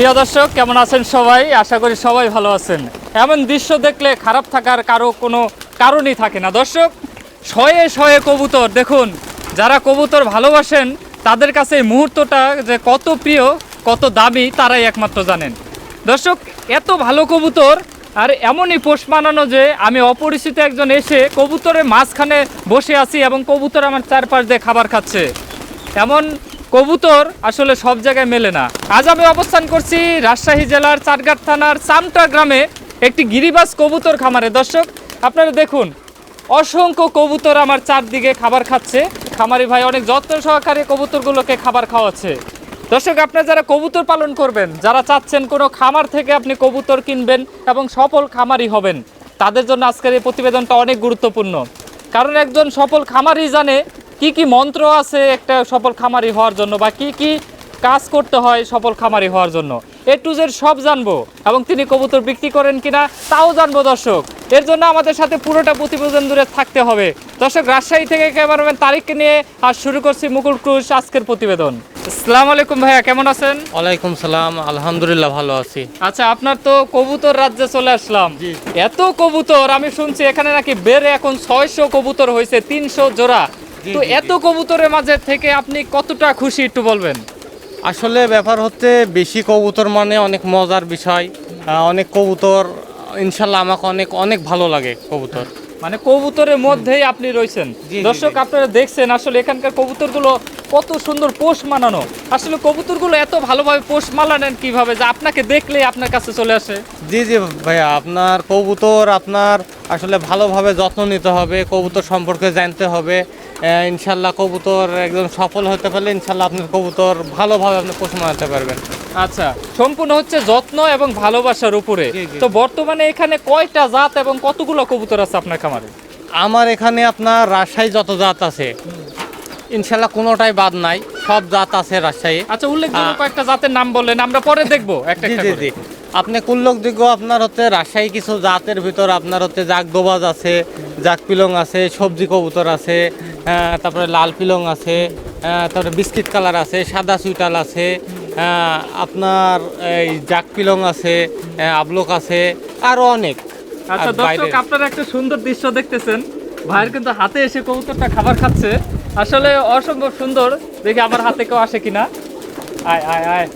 প্রিয় দর্শক, কেমন আছেন সবাই? আশা করি সবাই ভালো আছেন। এমন দৃশ্য দেখলে খারাপ থাকার কারও কোনো কারণই থাকে না। দর্শক, শয়ে শয়ে কবুতর, দেখুন, যারা কবুতর ভালোবাসেন, তাদের কাছে এই মুহূর্তটা যে কত প্রিয়, কত দামি, তারাই একমাত্র জানেন। দর্শক, এত ভালো কবুতর, আর এমনই পোষ মানানো যে আমি অপরিচিত একজন এসে কবুতরের মাঝখানে বসে আছি এবং কবুতর আমার চারপাশ দিয়ে খাবার খাচ্ছে। এমন কবুতর আসলে সব জায়গায় মেলে না। আজ আমি অবস্থান করছি রাজশাহী জেলার চারঘাট থানার চামটা গ্রামে একটি গিরিবাস কবুতর খামারে। দর্শক, আপনারা দেখুন, অসংখ্য কবুতর আমার চারদিকে খাবার খাচ্ছে। খামারি ভাই অনেক যত্ন সহকারে কবুতরগুলোকে খাবার খাওয়াচ্ছে। দর্শক, আপনারা যারা কবুতর পালন করবেন, যারা চাচ্ছেন কোনো খামার থেকে আপনি কবুতর কিনবেন এবং সফল খামারি হবেন, তাদের জন্য আজকের এই প্রতিবেদনটা অনেক গুরুত্বপূর্ণ। কারণ একজন সফল খামারি জানে কি কি মন্ত্র আছে একটা সফল খামারি হওয়ার জন্য বা কি কি কাজ করতে হয় সফল খামারি হওয়ার জন্য? এ টু জেড সব জানব এবং তিনি কবুতর বিক্রি করেন কিনা তাও জানব দর্শক। এর জন্য আমাদের সাথে পুরোটা প্রতিবেদন দূরে থাকতে হবে। দর্শক রাজশাহী থেকে ক্যামেরাম্যান তারিখকে নিয়ে আজ শুরু করছি মুকুল ক্রুশ আজকের প্রতিবেদন। আসসালামু আলাইকুম ভাইয়া কেমন আছেন? ওয়ালাইকুম সালাম আলহামদুলিল্লাহ ভালো আছি। আচ্ছা আপনার তো কবুতর রাজ্যে চলে আসলাম। এত কবুতর আমি শুনছি এখানে নাকি বেড়ে এখন ছয়শো কবুতর হয়েছে তিনশো জোড়া। তো এত কবুতরের মাঝে থেকে আপনি কতটা খুশি একটু বলবেন? আসলে ব্যাপার হচ্ছে বেশি কবুতর মানে অনেক মজার বিষয়। অনেক কবুতর ইনশাল্লাহ আমাকে অনেক অনেক ভালো লাগে কবুতর। মানে কবুতরের মধ্যেই আপনি রয়েছেন। দর্শক আপনারা দেখছেন আসলে এখানকার কবুতরগুলো কত সুন্দর পোষ মানানো। আসলে কবুতরগুলো এত ভালোভাবে পোষ মানানেন কীভাবে যে আপনাকে দেখলে আপনার কাছে চলে আসে? জি জি ভাইয়া আপনার কবুতর আপনার আসলে ভালোভাবে যত্ন নিতে হবে কবুতর সম্পর্কে জানতে হবে। ইনশাল্লাহ কবুতর একদম সফল হতে পারলে ইনশাল্লাহ আপনার কবুতর ভালোভাবে আপনি পোষ মানাতে পারবেন। আচ্ছা সম্পূর্ণ হচ্ছে যত্ন এবং ভালোবাসার উপরে। তো বর্তমানে এখানে কয়টা জাত এবং কতগুলো কবুতর আছে আপনার খামারে? আমার এখানে আপনার রাজশাহী যত জাত আছে ইনশাল্লাহ কোনোটাই বাদ নাই সব জাত আছে রাজশাহী। আচ্ছা উল্লেখযোগ্য কয়েকটা জাতের নাম বললেন আমরা পরে দেখব। একটা জি। জি। আপনি উল্লেখযোগ্য আপনার হচ্ছে রাজশাহী কিছু জাতের ভিতর আপনার হচ্ছে জাক দোবাজ আছে জাক পিলং আছে সবজি কবুতর আছে তারপরে লাল পিলং আছে তারপরে বিস্কিট কালার আছে সাদা সুইটাল আছে আপনার এই জাক পিলং আছে আবলক আছে আরও অনেক। আচ্ছা দর্শক আপনারা একটা সুন্দর দৃশ্য দেখতেছেন। ভাইয়ের কিন্তু হাতে এসে কবুতরটা খাবার খাচ্ছে। আসলে অসম্ভব সুন্দর। দেখি আমার হাতে কেউ আসে কিনা। আয় আয় আয়।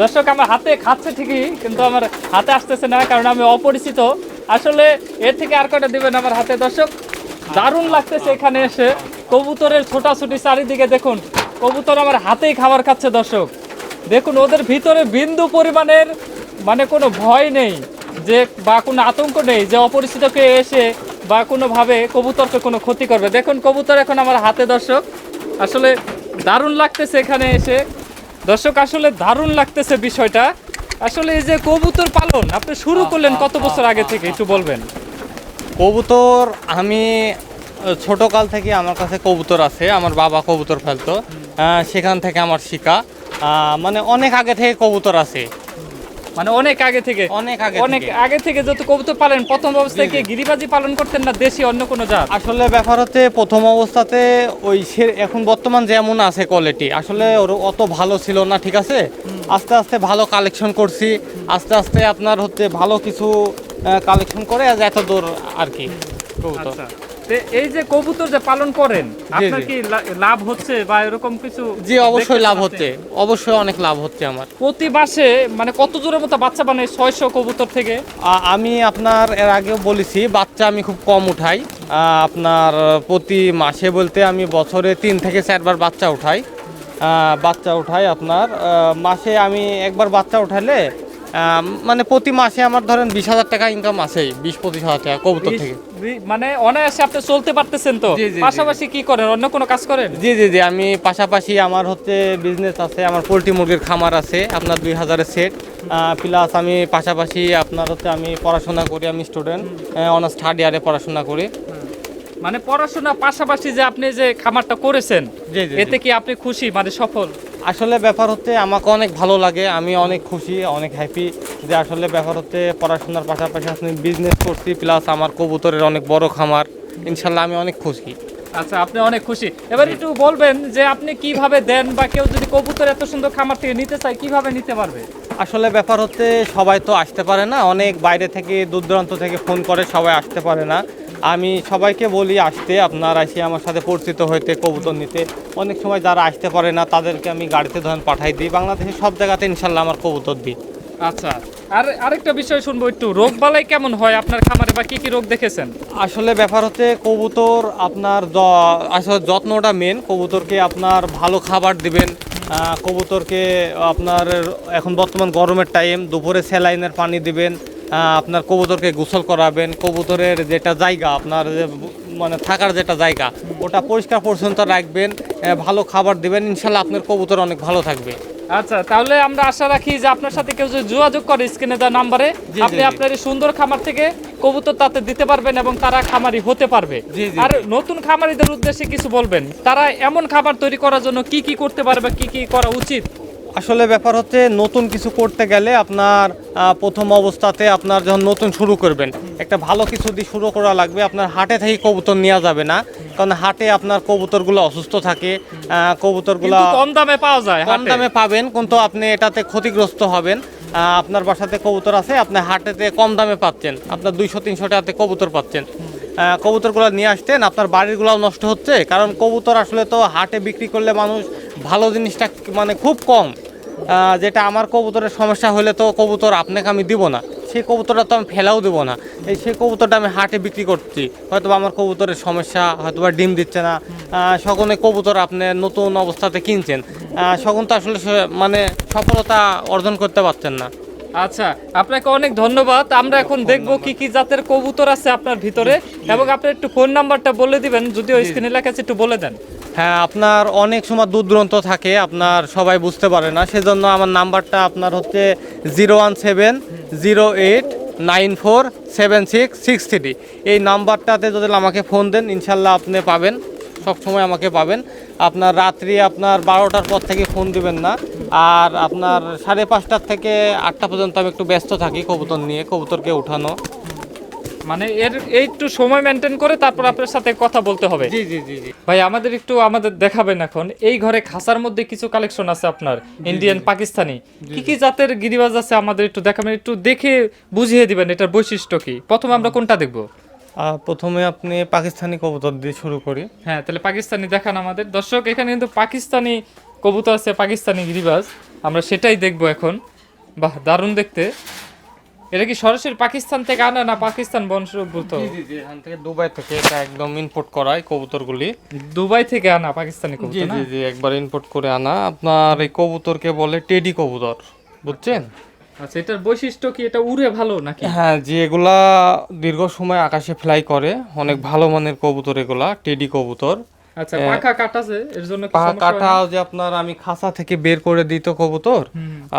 দর্শক আমার হাতে খাচ্ছে ঠিকই, কিন্তু আমার হাতে আসতেছে না, কারণ আমি অপরিচিত। আসলে এর থেকে আর কটা দিবেন আমার হাতে? দর্শক, দারুণ লাগতেছে এখানে এসে। কবুতরের ছোটাছুটি চারিদিকে দেখুন, কবুতর আমার হাতেই খাবার খাচ্ছে দর্শক। দেখুন, ওদের ভিতরে বিন্দু পরিমাণের মানে কোনো ভয় নেই, যে বা কোনো আতঙ্ক নেই, যে অপরিচিতকে এসে বা কোনোভাবে কবুতরকে কোনো ক্ষতি করবে। দেখুন, কবুতর এখন আমার হাতে দর্শক। আসলে দারুণ লাগতেছে এখানে এসে। দর্শক আসলে দারুণ লাগতেছে বিষয়টা। আসলে এই যে কবুতর পালন আপনি শুরু করলেন কত বছর আগে থেকে একটু বলবেন? কবুতর আমি ছোট ছোটকাল থেকে আমার কাছে কবুতর আছে আমার বাবা কবুতর ফেলতো। আহ, সেখান থেকে আমার শিকা। আহ, মানে অনেক আগে থেকে কবুতর আছে। মানে অনেক আগে থেকে। অনেক আগে অনেক আগে থেকে যত কবুতর পালেন প্রথম অবস্থায় কি গিরিবাজি পালন করতেন না দেশি অন্য কোনো জাত? আসলে ব্যাপার হচ্ছে প্রথম অবস্থাতে ওই এখন বর্তমান যেমন আছে কোয়ালিটি আসলে ওর অত ভালো ছিল না ঠিক আছে? আস্তে আস্তে ভালো কালেকশন করছি আস্তে আস্তে আপনার হচ্ছে ভালো কিছু কালেকশন করে আজ এত দূর আর কি কবুতর। আচ্ছা। এই যে কবুতর যে পালন করেন আপনার কি লাভ হচ্ছে বা এরকম কিছু জি অবশ্যই লাভ হচ্ছে। অবশ্যই অনেক লাভ হচ্ছে আমার। প্রতি মাসে মানে কত জোরের মতো বাচ্চা বানায় ছয়শো কবুতর থেকে? আমি আপনার এর আগেও বলেছি বাচ্চা আমি খুব কম উঠাই। আপনার প্রতি মাসে বলতে আমি বছরে তিন থেকে চারবার বাচ্চা উঠাই। বাচ্চা উঠাই আপনার মাসে আমি একবার বাচ্চা উঠালে মানে প্রতি মাসে আমার ধরেন বিশ হাজার টাকা ইনকাম আছেই বিশ পঁচিশ হাজার টাকা কবুতর থেকে। মানে অনায়াসে আপনি চলতে পারতেছেন তো। পাশাপাশি কি করেন? অন্য কোনো কাজ করেন? জি জি জি আমি পাশাপাশি আমার হচ্ছে বিজনেস আছে আমার পোলট্রি মুরগির খামার আছে আপনার দুই হাজারের সেট প্লাস আমি পাশাপাশি আপনার হচ্ছে আমি পড়াশোনা করি আমি স্টুডেন্ট অনার্স থার্ড ইয়ারে পড়াশোনা করি। মানে পড়াশোনা পাশাপাশি যে আপনি যে খামারটা করেছেন এতে কি আপনি খুশি মানে সফল? আসলে ব্যাপার হচ্ছে আমাকে অনেক ভালো লাগে আমি অনেক খুশি অনেক হ্যাপি যে আসলে ব্যাপার হচ্ছে পড়াশোনার পাশাপাশি আপনি বিজনেস করছি প্লাস আমার কবুতরের অনেক বড় খামার ইনশাল্লাহ আমি অনেক খুশি। আচ্ছা আপনি অনেক খুশি। এবার একটু বলবেন যে আপনি কীভাবে দেন বা কেউ যদি কবুতর এত সুন্দর খামার থেকে নিতে চায় কীভাবে নিতে পারবে? আসলে ব্যাপার হচ্ছে সবাই তো আসতে পারে না অনেক বাইরে থেকে দূর দূরান্ত থেকে ফোন করে সবাই আসতে পারে না। আমি সবাইকে বলি আসতে আপনার এসে আমার সাথে পরিচিত হইতে কবুতর নিতে। অনেক সময় যারা আসতে পারে না তাদেরকে আমি গাড়িতে ধরেন পাঠাই দিই। বাংলাদেশের সব জায়গাতে ইনশাল্লাহ আমার কবুতর দিই। আচ্ছা আর আরেকটা বিষয় শুনব একটু। রোগ বালাই কেমন হয় আপনার খামারে বা কি কি রোগ দেখেছেন? আসলে ব্যাপার হচ্ছে কবুতর আপনার আসলে যত্নটা মেন কবুতরকে আপনার ভালো খাবার দিবেন। কবুতরকে আপনার এখন বর্তমান গরমের টাইম দুপুরে স্যালাইনের পানি দিবেন। আপনার কবুতরকে গোসল করাবেন কবুতরের যেটা জায়গা আপনার যে মানে থাকার যেটা জায়গা ওটা পরিষ্কার পরিচ্ছন্ন রাখবেন ভালো খাবার দেবেন ইনশাল্লাহ আপনার কবুতর অনেক ভালো থাকবে। আচ্ছা তাহলে আমরা আশা রাখি যে আপনার সাথে কেউ যদি যোগাযোগ করে স্ক্রিনে দেওয়া নাম্বারে আপনি আপনার এই সুন্দর খামার থেকে কবুতর তাতে দিতে পারবেন এবং তারা খামারি হতে পারবে। আর নতুন খামারিদের উদ্দেশ্যে কিছু বলবেন তারা এমন খাবার তৈরি করার জন্য কি কি করতে পারবে কি কি করা উচিত? আসলে ব্যাপার হচ্ছে নতুন কিছু করতে গেলে আপনার প্রথম অবস্থাতে আপনার যখন নতুন শুরু করবেন একটা ভালো কিছু দিয়ে শুরু করা লাগবে আপনার হাটে থেকে কবুতর নেওয়া যাবে না। কারণ হাটে আপনার কবুতরগুলো অসুস্থ থাকে কবুতরগুলো কম দামে পাওয়া যায় কম দামে পাবেন কিন্তু আপনি এটাতে ক্ষতিগ্রস্ত হবেন। আপনার বাসাতে কবুতর আছে আপনি হাটেতে কম দামে পাচ্ছেন। আপনার দুইশো তিনশো টাকাতে কবুতর পাচ্ছেন। কবুতরগুলো নিয়ে আসতেন আপনার বাড়িরগুলোও নষ্ট হচ্ছে। কারণ কবুতর আসলে তো হাটে বিক্রি করলে মানুষ ভালো জিনিসটা মানে খুব কম। যেটা আমার কবুতরের সমস্যা হলে তো কবুতর আপনাকে আমি দিব না। সেই কবুতরটা তো আমি ফেলাও দেবো না। এই সেই কবুতরটা আমি হাটে বিক্রি করছি। হয়তো আমার কবুতরের সমস্যা হয়তো বা ডিম দিচ্ছে না। সকলে কবুতর আপনি নতুন অবস্থাতে কিনছেন। সকল তো আসলে মানে সফলতা অর্জন করতে পারছেন না। আচ্ছা আপনাকে অনেক ধন্যবাদ। আমরা এখন দেখব কি কি জাতের কবুতর আছে আপনার ভিতরে। এবং আপনি একটু ফোন নাম্বারটা বলে দিবেন যদিও স্ক্রিনে লেখা আছে একটু বলে দেন। হ্যাঁ আপনার অনেক সময় দূর দূরান্ত থাকে, আপনার সবাই বুঝতে পারে না। সেজন্য আমার নাম্বারটা আপনার হচ্ছে zero one seven, zero eight, nine four, seven six six three. এই নাম্বারটাতে যদি আমাকে ফোন দেন, ইনশাল্লাহ আপনি পাবেন, সব সময় আমাকে পাবেন। আপনার রাত্রি আপনার বারোটার পর থেকে ফোন দিবেন না। আর আপনার সাড়ে পাঁচটার থেকে আটটা পর্যন্ত আমি একটু ব্যস্ত থাকি, কবুতর নিয়ে, কবুতরকে উঠানো। মানে এর একটু সময় মেনটেন করে তারপর আপনার সাথে কথা বলতে হবে। জি জি জি জি। ভাই আমাদের একটু আমাদের দেখাবেন এখন। এই ঘরে খাসার মধ্যে কিছু কালেকশন আছে আপনার ইন্ডিয়ান পাকিস্তানি কি কি জাতের গিরিবাজ আছে আমাদের একটু দেখাবেন একটু দেখে বুঝিয়ে দিবেন এটার বৈশিষ্ট্য কি? প্রথমে আমরা কোনটা দেখব? প্রথমে আপনি পাকিস্তানি কবুতর দিয়ে শুরু করি। হ্যাঁ তাহলে পাকিস্তানি দেখান আমাদের। দর্শক এখানে কিন্তু পাকিস্তানি কবুতর আছে পাকিস্তানি গিরিবাজ। আমরা সেটাই দেখব এখন। বাহ দারুণ দেখতে। এটা কি সরাসরি পাকিস্তান থেকে আনা না পাকিস্তান বংশোদ্ভূত? জি জি জি এখান থেকে দুবাই থেকে এটা একদম ইম্পোর্ট করা এই কবুতরগুলি। দুবাই থেকে আনা পাকিস্তানি জি কবুতর না? জি জি একবার ইম্পোর্ট করে আনা। আপনার এই কবুতরকে বলে টেডি কবুতর বুঝছেন? আচ্ছা এটার বৈশিষ্ট্য কি? এটা উড়ে ভালো নাকি? হ্যাঁ যে এগুলা দীর্ঘ সময় আকাশে ফ্লাই করে। অনেক ভালো মানের কবুতর এগুলা টেডি কবুতর। আচ্ছা পাখা এর জন্য কি পা সমস্যা হয় যে আপনার আমি খাঁচা থেকে বের করে দিত কবুতর।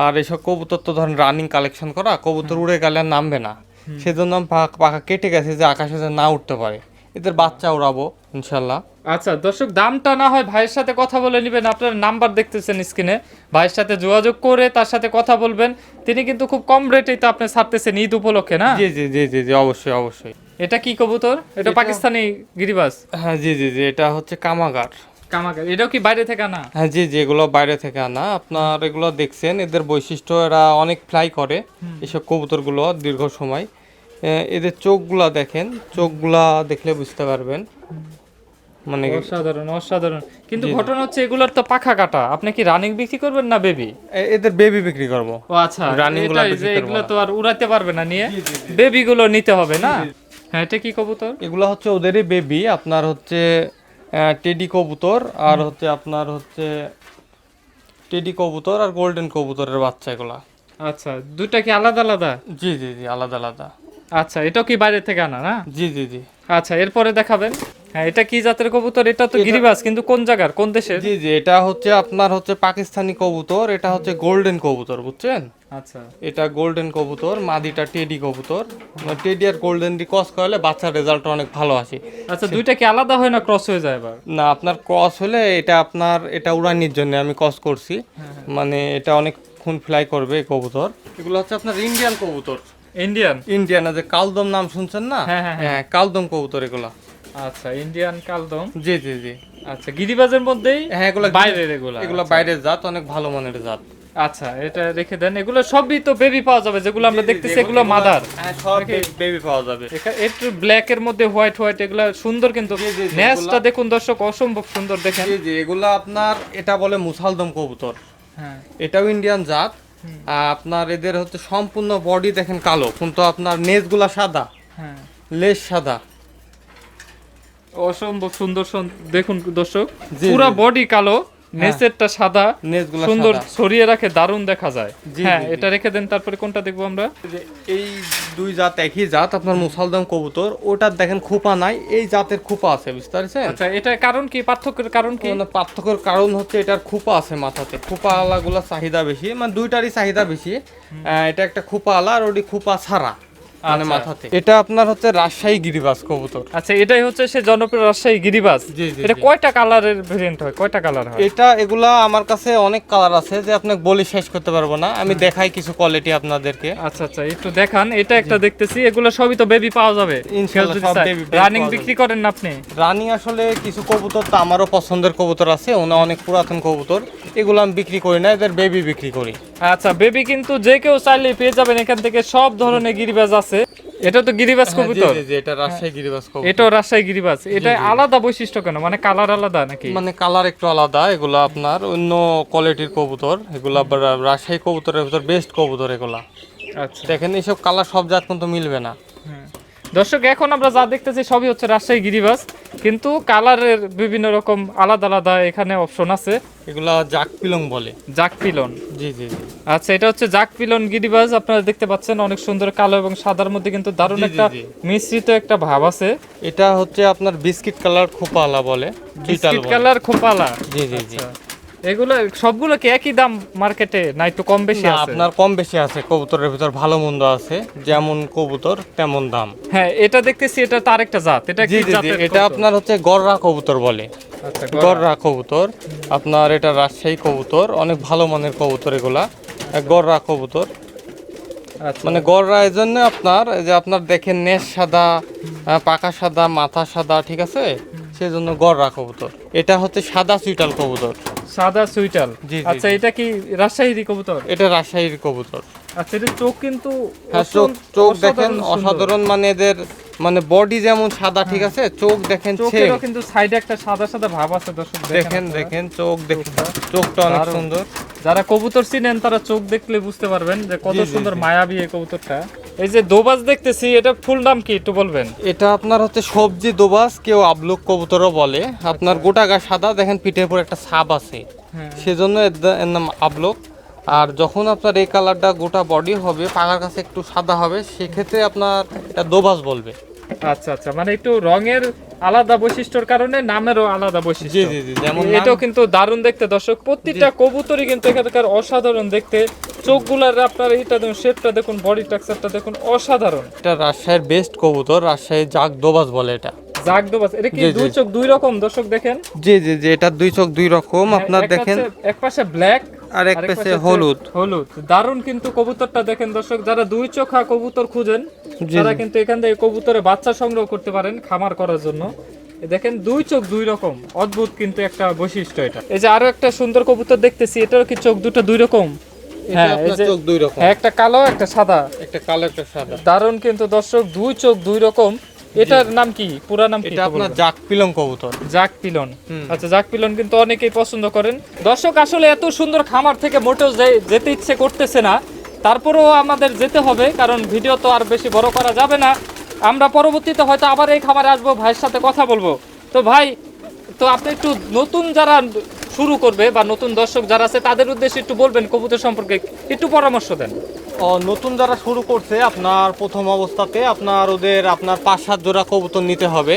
আর এসব কবুতর তো ধরেন রানিং কালেকশন করা কবুতর উড়ে গেলে আর নামবে না। সেজন্য পাখা কেটে গেছে যে আকাশে যে না উঠতে পারে। এদের বাচ্চা উড়াবো ইনশাল্লাহ আচ্ছা দর্শক দামটা না হয় ভাইয়ের সাথে কথা বলে নেবেন। আপনার নাম্বার দেখতেছেন স্ক্রিনে। ভাইয়ের সাথে যোগাযোগ করে তার সাথে কথা বলবেন। তিনি কিন্তু খুব কম রেটেই তো আপনি ছাড়তেছেন ঈদ উপলক্ষে না? জি জি জি জি জি অবশ্যই অবশ্যই। এটা কি কবুতর? এটা পাকিস্তানি গিরিবাস হ্যাঁ জি জি জি এটা হচ্ছে কামাগার। কামাকা এটাও কি বাইরে থেকে আনা? হ্যাঁ জি জি এগুলো বাইরে থেকে আনা। আপনার এগুলো দেখছেন এদের বৈশিষ্ট্য এরা অনেক ফ্লাই করে এসব কবুতরগুলো দীর্ঘ সময়। এদের চোখগুলা দেখেন চোখগুলা দেখলে বুঝতে পারবেন। মানে অসাধারণ অসাধারণ। কিন্তু ঘটনা হচ্ছে এগুলোর তো পাখা কাটা। আপনি কি রানিং বিক্রি করবেন না বেবি এদের বেবি বিক্রি করব। ও আচ্ছা Running গুলা এগুলো তো আর উড়াতে পারবে না নিয়ে। বেবি গুলো নিতে হবে না? হ্যাঁ এটা কি কবুতর? এগুলো হচ্ছে ওদেরই বেবি আপনার হচ্ছে টেডি কবুতর আর হচ্ছে আপনার হচ্ছে টেডি কবুতর আর গোল্ডেন কবুতরের বাচ্চা এগুলো। আচ্ছা দুটা কি আলাদা আলাদা? জি জি জি আলাদা আলাদা। আচ্ছা এটা কি বাইরে থেকে আনা না? জি জি জি। আচ্ছা এরপরে দেখাবেন। হ্যাঁ এটা কি জাতের কবুতর? এটা তো গিরিবাজ কিন্তু কোন জায়গার? কোন দেশের? জি জি এটা হচ্ছে আপনার হচ্ছে পাকিস্তানি কবুতর এটা হচ্ছে গোল্ডেন কবুতর বুঝছেন? আচ্ছা। এটা গোল্ডেন কবুতর মাদিটা টেডি কবুতর। টেডি আর গোল্ডেন দি ক্রস করলে বাচ্চার রেজাল্ট অনেক ভালো আসে। আচ্ছা দুইটা কি আলাদা হয় না ক্রস হয়ে যায় এবার? না আপনার ক্রস হলে এটা আপনার এটা উড়ানির জন্য আমি ক্রস করছি। মানে এটা অনেক খুন ফ্লাই করবে কবুতর। এগুলো হচ্ছে আপনার ইন্ডিয়ান কবুতর। ইন্ডিয়ান ইন্ডিয়ান যে কালদম নাম শুনছেন না? হ্যাঁ, হ্যাঁ, হ্যাঁ কালদম কবুতর এগুলা। আচ্ছা ইন্ডিয়ান কালদম? জি জি জি। আচ্ছা গিরিবাজের মধ্যেই হ্যাঁ এগুলো বাইরের এগুলো এগুলো আচ্ছা। বাইরের জাত অনেক ভালো মানের জাত। আচ্ছা এটা রেখে দেন। এগুলো সবই তো বেবি পাওয়া যাবে যেগুলো আমরা দেখতেছি এগুলো মাদার হ্যাঁ সব বেবি পাওয়া যাবে। একটু ব্ল্যাক এর মধ্যে হোয়াইট হোয়াইট এগুলো সুন্দর কিন্তু নেসটা দেখুন দর্শক অসম্ভব সুন্দর দেখেন। জি জি এগুলো আপনার এটা বলে মুসালদম কবুতর। হ্যাঁ। এটাও ইন্ডিয়ান জাত। আপনার এদের হচ্ছে সম্পূর্ণ বডি দেখেন কালো কিন্তু আপনার নেজগুলা সাদা। হ্যাঁ। লেজ সাদা। অসম্ভব সুন্দর দেখুন দর্শক পুরো বডি কালো নেসেরটা সাদা সুন্দর ছড়িয়ে রাখে দারুণ দেখা যায়। হ্যাঁ। এটা রেখে দেন তারপরে কোনটা দেখব আমরা? এই দুই জাত একই জাত আপনার মুসালদম কবুতর ওটার দেখেন খোপা নাই এই জাতের খোপা আছে বুঝতে পারছেন আচ্ছা এটা কারণ কি পার্থক্যের কারণ কি? মানে পার্থক্যের কারণ হচ্ছে এটার খোপা আছে মাথাতে। খোপা আলাগুলা চাহিদা বেশি মানে দুইটারই চাহিদা বেশি। আহ, এটা একটা খোপা আলা আর ওটি খোপা ছাড়া। মানে আচ্ছা। মাথাতে এটা আপনার হচ্ছে রাজশাহী গিরিবাজ কবুতর। আচ্ছা এটাই হচ্ছে সে জনপ্রিয় রাজশাহী জি, এটা কয়টা কালারের ভেরিয়েন্ট হয়? কয়টা কালার হয়? এটা এগুলা আমার কাছে অনেক কালার আছে যে আপনাকে বলে শেষ করতে পারব না। আমি দেখাই কিছু কোয়ালিটি আপনাদেরকে। আচ্ছা আচ্ছা একটু দেখান। এটা একটা দেখতেছি। এগুলো সবই তো বেবি পাওয়া যাবে। রানিং বিক্রি করেন না আপনি? রানিং আসলে কিছু কবুতর তো আমারও পছন্দের কবুতর আছে। ওনা অনেক পুরাতন কবুতর। এগুলো আমি বিক্রি করি না এদের বেবি বিক্রি করি। আচ্ছা বেবি কিন্তু যে কেউ চাইলে পেয়ে যাবেন। এখান থেকে সব ধরনের গিরিবাজ আছে। এটা তো গিরিবাজ হ্যাঁ, কবুতর। জি, জি, এটা রাজশাহী গিরিবাস কবুতর। এটা রাজশাহী গিরিবাস এটা আলাদা বৈশিষ্ট্য কেন? মানে কালার আলাদা নাকি? মানে কালার একটু আলাদা এগুলো আপনার অন্য কোয়ালিটির কবুতর এগুলো আবার রাজশাহী কবুতরের ভিতর বেস্ট কবুতর এগুলা। আচ্ছা। দেখেন এইসব কালার সব জাত কিন্তু মিলবে না। হ্যাঁ। দর্শক এখন আমরা যা দেখতেছি সবই হচ্ছে রাজশাহী গিরিবাস কিন্তু কালারের বিভিন্ন রকম আলাদা আলাদা এখানে অপশন আছে। এগুলা জাক পিলং বলে। জাক পিলন। জি জি আচ্ছা এটা হচ্ছে জাক পিলন গিরিবাজ আপনারা দেখতে পাচ্ছেন অনেক সুন্দর কালো এবং সাদার মধ্যে কিন্তু দারুণ একটা মিশ্রিত একটা ভাব আছে। এটা হচ্ছে আপনার বিস্কিট কালার খোপালা বলে বিস্কিট কালার খোপালা। জি জি জি। আচ্ছা। এগুলো সবগুলো কি একই দাম মার্কেটে না একটু কম বেশি আছে? আপনার কম বেশি আছে। কবুতরের ভিতর ভালো মন্দ আছে। যেমন কবুতর তেমন দাম। হ্যাঁ এটা দেখতেছি এটা তার একটা জাত। এটা কি জাতের এটা আপনার হচ্ছে গররা কবুতর বলে। আচ্ছা। গররা। কবুতর। আপনার এটা রাজশাহী কবুতর। অনেক ভালো মানের কবুতর এগুলা। গররা কবুতর। আচ্ছা। মানে গররা এই জন্য আপনার এই যে আপনার দেখেন নেশ সাদা পাকা সাদা মাথা সাদা ঠিক আছে? সেই জন্য গররা কবুতর। এটা হচ্ছে সাদা সুইটাল কবুতর। সাদা সুইটাল? আচ্ছা এটা কি রাজশাহীর কবুতর? এটা রাজশাহীর কবুতর। আচ্ছা এটা চোখ কিন্তু হ্যাঁ চোখ চোখ দেখেন অসাধারণ মানে এদের মানে বডি যেমন সাদা ঠিক আছে? চোখ দেখেন চোখেরও কিন্তু সাইডে একটা সাদা সাদা ভাব আছে দর্শক দেখেন দেখেন চোখ দেখেন। চোখটা অনেক। সুন্দর। যারা কবুতর চিনেন তারা চোখ দেখলে বুঝতে পারবেন যে কত সুন্দর মায়াবী এই কবুতরটা। এই যে দোবাজ দেখতেছি এটা ফুল নাম কি একটু বলবেন? এটা আপনার হচ্ছে সবজি দোবাস কেউ আবলুক কবুতরও বলে। আপনার গোটা গা সাদা দেখেন পিঠের উপর একটা ছাপ আছে। হ্যাঁ। সেজন্য এর নাম আবলুক। আর যখন আপনার এই কালারটা গোটা বডি হবে পাকার কাছে একটু সাদা হবে সেক্ষেত্রে আপনার এটা দোবাস বলবে। আচ্ছা আচ্ছা মানে একটু রঙের আলাদা বৈশিষ্ট্যর কারণে নামেরও আলাদা বৈশিষ্ট্য। জি জি যেমন এটাও কিন্তু দারুণ দেখতে দর্শক। প্রত্যেকটা কবুতরই কিন্তু এখানকার অসাধারণ দেখতে। চোখগুলার আপনার এটা দেখুন শেপটা দেখুন বডি স্ট্রাকচারটা দেখুন অসাধারণ। এটা রাজশাহীর বেস্ট কবুতর রাজশাহীর জাগ দোবাস বলে এটা। জাগ দোবাজ এটা কি। দুই চোখ দুই রকম? দর্শক দেখেন। জি জি জি এটার দুই চোখ দুই রকম। আপনার এক দেখেন। এক পাশে ব্ল্যাক আর এক পাশে হলুদ। হলুদ। দারুণ কিন্তু কবুতরটা দেখেন দর্শক। যারা দুই চোখা কবুতর খুঁজেন তারা কিন্তু এখান থেকে কবুতরের বাচ্চা সংগ্রহ করতে পারেন খামার করার জন্য। দেখেন দুই চোখ দুই রকম। অদ্ভুত কিন্তু একটা বৈশিষ্ট্য এটা। এই যে আরও একটা সুন্দর কবুতর দেখতেছি এটারও কি চোখ দুটো দুই রকম? এটা হ্যাঁ চোখ দুই রকম। হ্যাঁ, একটা কালো একটা সাদা। একটা কালো একটা সাদা। দারুণ কিন্তু দর্শক দুই চোখ দুই রকম। এটার নাম কি? পুরা নাম কি? এটা আপনার জাক পিলং কবুতর। জাক পিলন। আচ্ছা জাক পিলন কিন্তু অনেকেই পছন্দ করেন। দর্শক আসলে এত সুন্দর খামার থেকে মোটেও যেতে ইচ্ছে করতেছে না। তারপরেও আমাদের যেতে হবে কারণ ভিডিও তো আর বেশি বড় করা যাবে না। আমরা পরবর্তীতে হয়তো আবার এই খামারে আসব ভাইয়ের সাথে কথা বলব। তো ভাই তো আপনি একটু নতুন যারা শুরু করবে বা নতুন দর্শক যারা আছে তাদের উদ্দেশ্যে একটু বলবেন কবুতর সম্পর্কে। একটু পরামর্শ দেন। নতুন যারা শুরু করছে আপনার প্রথম অবস্থাতে আপনার ওদের আপনার পাঁচ সাত জোড়া কবুতর নিতে হবে।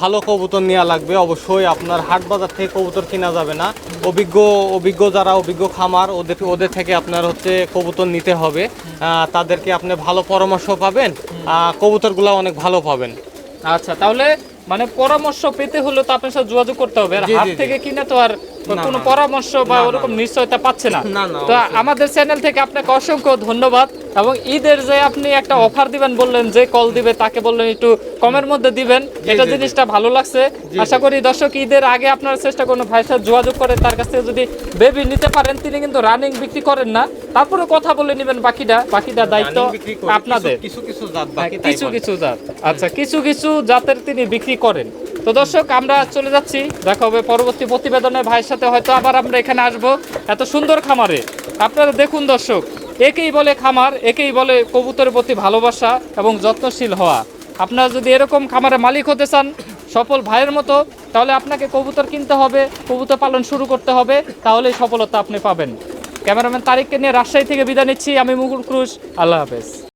ভালো কবুতর নেওয়া লাগবে। অবশ্যই আপনার হাট বাজার থেকে কবুতর কেনা যাবে না। অভিজ্ঞ অভিজ্ঞ যারা অভিজ্ঞ খামার ওদের ওদের থেকে আপনার হচ্ছে কবুতর নিতে হবে। আহ, তাদেরকে আপনি ভালো পরামর্শ পাবেন। আহ, কবুতরগুলো অনেক ভালো পাবেন। আচ্ছা তাহলে মানে পরামর্শ পেতে হলে তো আপনার সাথে যোগাযোগ করতে হবে। আর হাত। থেকে কিনে তো আর কোনো পরামর্শ বা ওরকম নিশ্চয়তা পাচ্ছে না। তো আমাদের চ্যানেল থেকে আপনাকে অসংখ্য ধন্যবাদ এবং ঈদের যে আপনি একটা অফার দিবেন বললেন যে কল দিবে তাকে বললেন একটু কমের মধ্যে দিবেন। এটা। জিনিসটা ভালো লাগছে। আশা করি দর্শক ঈদের আগে আপনারা চেষ্টা করুন ভাইয়ের সাথে যোগাযোগ করে তার কাছ থেকে যদি বেবি নিতে পারেন তিনি কিন্তু রানিং বিক্রি করেন না। তারপরে কথা বলে নেবেন বাকিটা। বাকিটা দায়িত্ব আপনাদের। কিছু- কিছু জাত হ্যাঁ, কিছু কিছু জাত। আচ্ছা কিছু কিছু জাতের তিনি বিক্রি করেন। তো দর্শক, আমরা চলে যাচ্ছি। দেখা হবে পরবর্তী প্রতিবেদনে। ভাইয়ের সাথে হয়তো আবার আমরা এখানে আসব। এত সুন্দর খামারে। আপনারা দেখুন দর্শক, একেই বলে খামার, একেই বলে কবুতরের প্রতি ভালোবাসা এবং যত্নশীল হওয়া। আপনারা যদি এরকম খামারে মালিক হতে চান, সফল ভাইয়ের মতো, তাহলে আপনাকে কবুতর কিনতে হবে, কবুতর পালন শুরু করতে হবে, তাহলেই সফলতা আপনি পাবেন। ক্যামেরাম্যান তারিখকে নিয়ে রাজশাহী থেকে বিদায় নিচ্ছি। আমি মুকুল ক্রুশ। আল্লাহ হাফেজ।